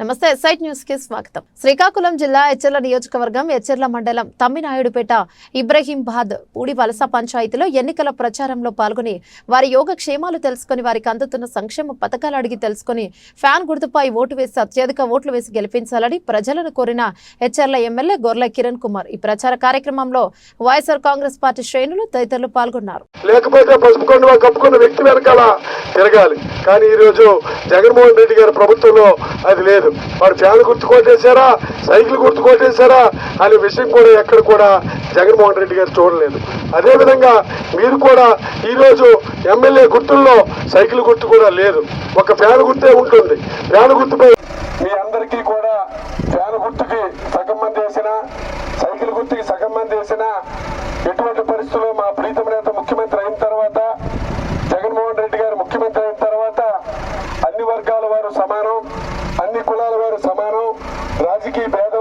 నమస్తే ఎస్ఐట్ న్యూస్కి స్వాగతం. శ్రీకాకుళం జిల్లా ఎచ్చర్ల నియోజకవర్గం ఎచ్చర్ల మండలం తమ్మినాయుడుపేట ఇబ్రహీంబాద్ పూడి వలస పంచాయతీలో ఎన్నికల ప్రచారంలో పాల్గొని వారి యోగక్షేమాలు తెలుసుకుని వారికి అందుతున్న సంక్షేమ పథకాలు అడిగి తెలుసుకుని ఫ్యాన్ గుర్తుపై ఓటు వేసి అత్యధిక ఓట్లు వేసి గెలిపించాలని ప్రజలను కోరిన ఎచ్చెర్ల ఎమ్మెల్యే గొర్ల కిరణ్ కుమార్ ఈ ప్రచార కార్యక్రమంలో వైఎస్ఆర్ కాంగ్రెస్ పార్టీ శ్రేణులు తదితరులు పాల్గొన్నారు. లేకపోతే కప్పుకున్న వ్యక్తి వెనకాల తిరగాలి. కానీ ఈరోజు జగన్మోహన్ రెడ్డి గారి ప్రభుత్వంలో అది లేదు. వాడు ఫ్యాన్ గుర్తు కొట్టేశారా సైకిల్ గుర్తు కొట్టేశారా అనే విషయం కూడా ఎక్కడ కూడా జగన్మోహన్ రెడ్డి గారు చూడలేదు. అదేవిధంగా మీరు కూడా ఈరోజు ఎమ్మెల్యే గుర్తుల్లో సైకిల్ గుర్తు కూడా లేదు. ఒక ఫ్యాన్ గుర్తే ఉంటుంది. ఫ్యాన్ గుర్తుపై మీ అందరికీ కూడా ఫ్యాన్ గుర్తుకి సగం మంది వేసిన సైకిల్ గుర్తుకి సగం మంది వేసిన ఎటువంటి పరిస్థితుల్లో మా ప్రీతమ నేత ముఖ్యమంత్రి అయిన తర్వాత జగన్మోహన్ రెడ్డి గారు ముఖ్యమంత్రి అయిన తర్వాత అన్ని వర్గాల వారు సమానం. అన్ని కులాల వారు సమానం. రాజకీయ భేద